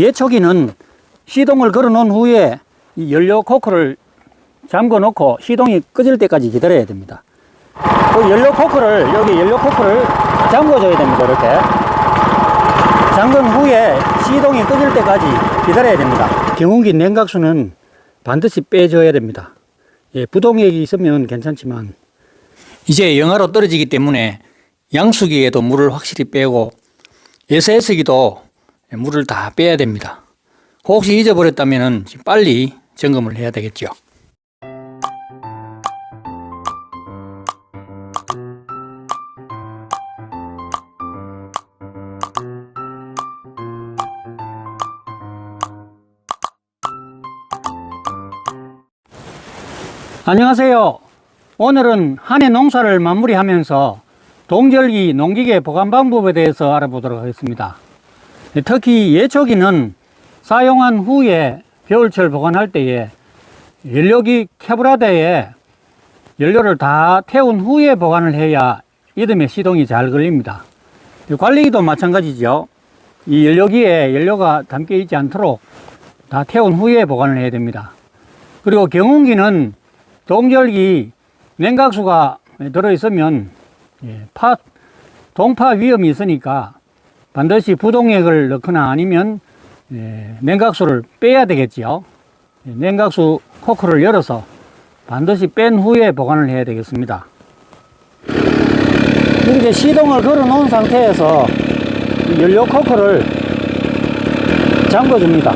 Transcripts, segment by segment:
예초기는 시동을 걸어 놓은 후에 이 연료 코크를 잠궈 놓고 시동이 꺼질 때까지 기다려야 됩니다. 그 연료 코크를 여기 연료 코크를 잠궈 줘야 됩니다. 이렇게 잠근 후에 시동이 꺼질 때까지 기다려야 됩니다. 경운기 냉각수는 반드시 빼줘야 됩니다. 예, 부동액이 있으면 괜찮지만 이제 영하로 떨어지기 때문에 양수기에도 물을 확실히 빼고 SS기도 물을 다 빼야 됩니다. 혹시 잊어버렸다면 빨리 점검을 해야 되겠죠. 안녕하세요. 오늘은 한 해 농사를 마무리하면서 동절기 농기계 보관 방법에 대해서 알아보도록 하겠습니다. 특히 예초기는 사용한 후에 겨울철 보관할 때에 연료기 캐브라대에 연료를 다 태운 후에 보관을 해야 이듬해 시동이 잘 걸립니다. 관리기도 마찬가지죠. 이 연료기에 연료가 담겨 있지 않도록 다 태운 후에 보관을 해야 됩니다. 그리고 경운기는 동절기 냉각수가 들어있으면 예, 파, 동파 위험이 있으니까 반드시 부동액을 넣거나 아니면 예, 냉각수를 빼야 되겠지요. 예, 냉각수 코크를 열어서 반드시 뺀 후에 보관을 해야 되겠습니다. 이렇게 시동을 걸어 놓은 상태에서 이 연료 코크를 잠궈 줍니다.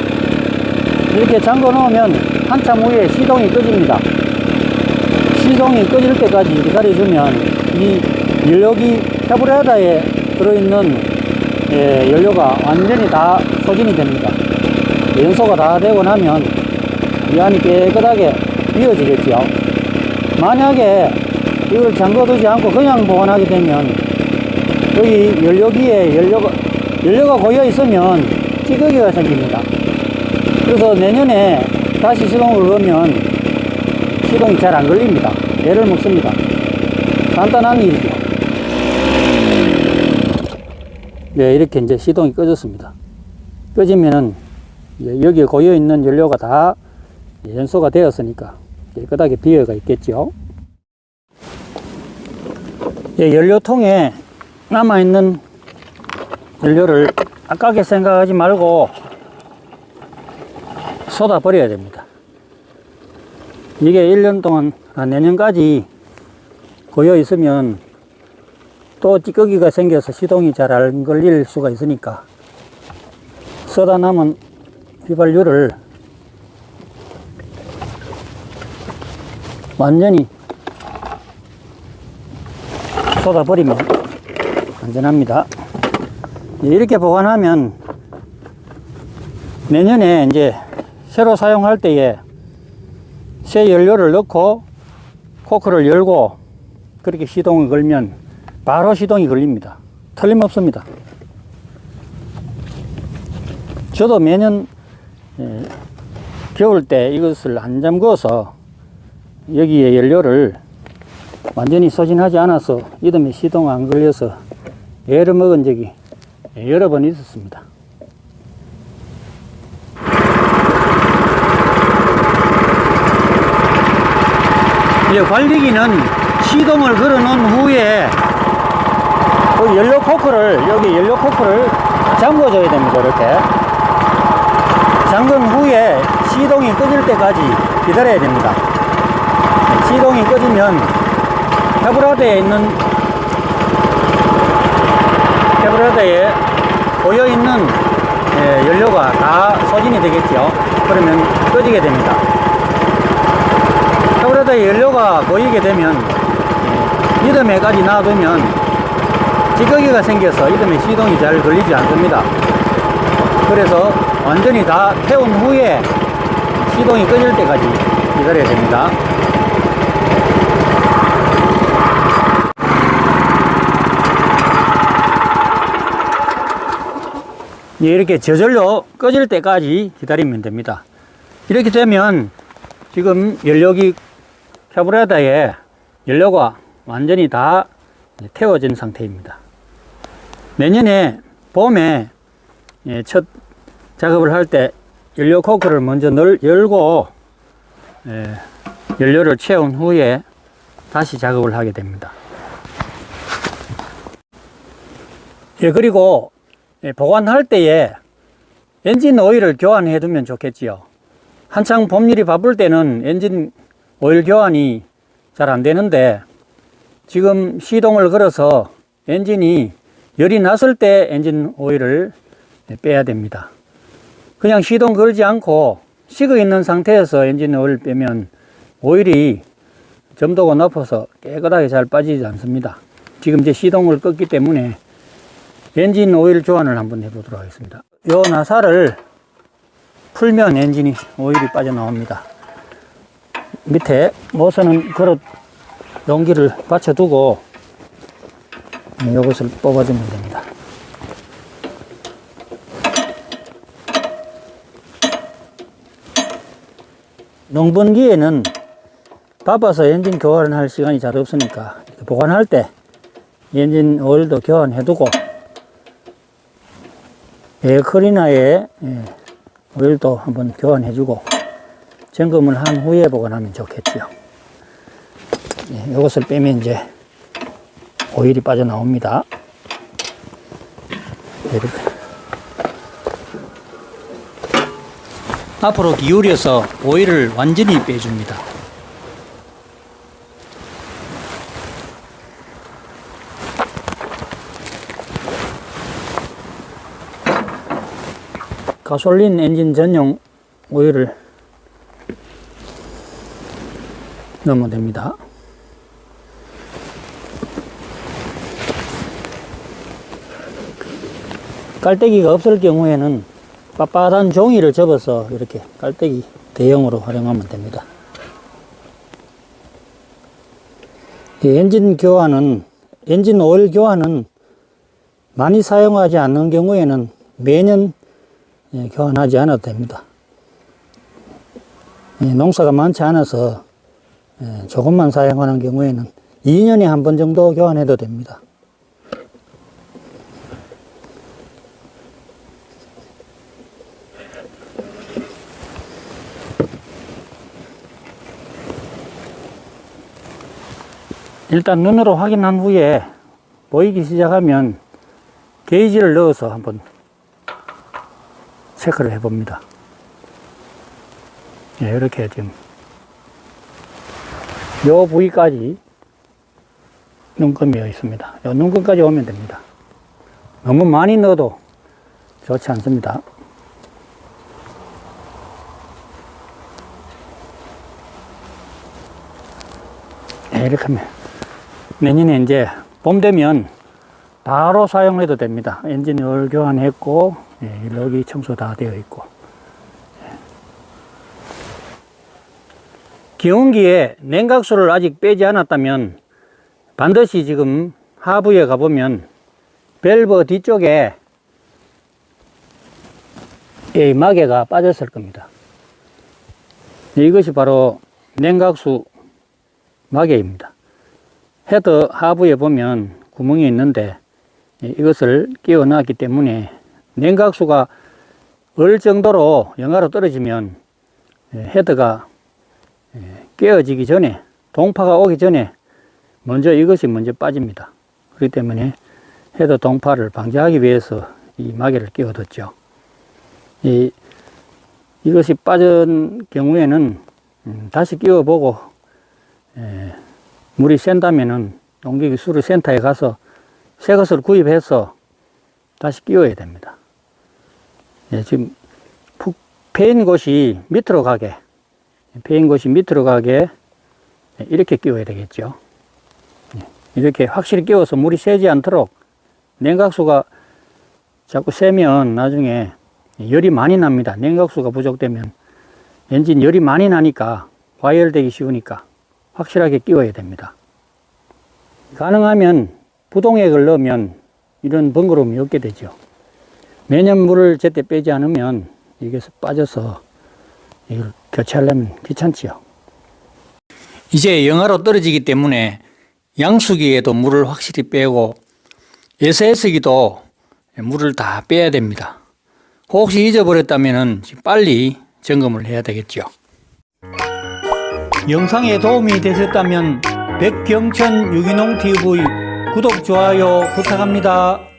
이렇게 잠궈 놓으면 한참 후에 시동이 꺼집니다. 시동이 꺼질 때까지 기다려주면 이 연료기 캐브레다에 들어있는 예, 연료가 완전히 다 소진이 됩니다. 연소가 다 되고 나면 이 안이 깨끗하게 비워지겠죠. 만약에 이걸 잠궈두지 않고 그냥 보관하게 되면 여기 연료기에 연료가, 연료가 고여 있으면 찌꺼기가 생깁니다. 그래서 내년에 다시 시동을 넣으면 시동이 잘 안 걸립니다. 애를 먹습니다. 간단한 일이죠. 네, 이렇게 이제 시동이 꺼졌습니다. 꺼지면은 예, 여기에 고여 있는 연료가 다 연소가 되었으니까 깨끗하게 비어가 있겠죠. 예, 연료통에 남아 있는 연료를 아깝게 생각하지 말고 쏟아 버려야 됩니다. 이게 1년 동안, 아, 내년까지 고여 있으면 또 찌꺼기가 생겨서 시동이 잘 안 걸릴 수가 있으니까 쏟아 남은 휘발유를 완전히 쏟아버리면 안전합니다. 이렇게 보관하면 내년에 이제 새로 사용할 때에 새 연료를 넣고 코크를 열고 그렇게 시동을 걸면 바로 시동이 걸립니다. 틀림없습니다. 저도 매년 예, 겨울 때 이것을 안 잠궈서 여기에 연료를 완전히 소진하지 않아서 이듬해 시동 안 걸려서 애를 먹은 적이 여러 번 있었습니다. 이제 관리기는 시동을 걸어 놓은 후에 그 연료 코크를 여기 연료 코크를 잠궈 줘야 됩니다 이렇게. 잠근 후에 시동이 꺼질 때까지 기다려야 됩니다. 시동이 꺼지면 캐브라대에 있는 캐브라대에 고여 있는 예, 연료가 다 소진이 되겠죠 그러면 꺼지게 됩니다. 캐브라대에 연료가 고이게 되면 예, 이듬해까지 놔두면 찌꺼기가 생겨서 이듬해 시동이 잘 걸리지 않습니다. 그래서 완전히 다 태운 후에 시동이 꺼질 때까지 기다려야 됩니다. 예, 이렇게 저절로 꺼질 때까지 기다리면 됩니다. 이렇게 되면 지금 연료기 캐브레다에 연료가 완전히 다 태워진 상태입니다. 내년에 봄에 예, 첫 작업을 할 때 연료 코크를 먼저 널, 열고 예, 연료를 채운 후에 다시 작업을 하게 됩니다. 예, 그리고 예, 보관할 때에 엔진 오일을 교환해 두면 좋겠지요. 한창 봄일이 바쁠 때는 엔진 오일 교환이 잘 안 되는데 지금 시동을 걸어서 엔진이 열이 났을 때 엔진 오일을 빼야 됩니다. 그냥 시동 걸지 않고 식어 있는 상태에서 엔진 오일을 빼면 오일이 점도가 높아서 깨끗하게 잘 빠지지 않습니다. 지금 이제 시동을 껐기 때문에 엔진 오일 교환을 한번 해보도록 하겠습니다. 요 나사를 풀면 엔진이 오일이 빠져나옵니다. 밑에 모서는 그릇 용기를 받쳐두고 이것을 뽑아주면 됩니다. 농번기에는 바빠서 엔진 교환을 할 시간이 잘 없으니까 보관할 때 엔진 오일도 교환해두고 에어클리너에 예, 오일도 한번 교환해주고 점검을 한 후에 보관하면 좋겠지요. 예, 이것을 빼면 이제 오일이 빠져나옵니다. 이렇게. 앞으로 기울여서 오일을 완전히 빼줍니다. 가솔린 엔진 전용 오일을 넣으면 됩니다. 깔때기가 없을 경우에는 빳빳한 종이를 접어서 이렇게 깔때기 대용으로 활용하면 됩니다. 이 엔진 교환은 엔진 오일 교환은 많이 사용하지 않는 경우에는 매년 예, 교환하지 않아도 됩니다. 예, 농사가 많지 않아서 예, 조금만 사용하는 경우에는 2년에 한 번 정도 교환해도 됩니다. 일단 눈으로 확인한 후에 보이기 시작하면 게이지를 넣어서 한번 체크를 해 봅니다. 예, 이렇게 지금 요 부위까지 눈금이어 있습니다. 요 눈금까지 오면 됩니다. 너무 많이 넣어도 좋지 않습니다. 예, 이렇게 하면 내년에 이제 봄 되면 바로 사용해도 됩니다. 엔진 오일 교환했고 예, 여기 청소 다 되어 있고 예. 기온기에 냉각수를 아직 빼지 않았다면 반드시 지금 하부에 가보면 밸브 뒤쪽에 이 마개가 빠졌을 겁니다. 이것이 바로 냉각수 마개입니다. 헤더 하부에 보면 구멍이 있는데 이것을 끼워 놨기 때문에 냉각수가 얼 정도로 영하로 떨어지면 헤더가 깨어지기 전에 동파가 오기 전에 먼저 이것이 먼저 빠집니다. 그렇기 때문에 헤더 동파를 방지하기 위해서 이 마개를 끼워뒀죠. 이, 이것이 빠진 경우에는 음, 다시 끼워보고 에, 물이 센다면은 농기계 수리 센터에 가서 새 것을 구입해서 다시 끼워야 됩니다. 예, 지금 푹 패인 곳이 밑으로 가게, 패인 곳이 밑으로 가게 이렇게 끼워야 되겠죠. 예, 이렇게 확실히 끼워서 물이 새지 않도록 냉각수가 자꾸 새면 나중에 열이 많이 납니다. 냉각수가 부족되면 엔진 열이 많이 나니까 과열되기 쉬우니까 확실하게 끼워야 됩니다. 가능하면 부동액을 넣으면 이런 번거로움이 없게 되죠. 매년 물을 제때 빼지 않으면 이게 빠져서 이걸 교체하려면 귀찮지요. 이제 영하로 떨어지기 때문에 양수기에도 물을 확실히 빼고 SS기도 물을 다 빼야 됩니다. 혹시 잊어버렸다면 빨리 점검을 해야 되겠죠. 영상에 도움이 되셨다면 백경천 유기농 TV 구독, 좋아요 부탁합니다.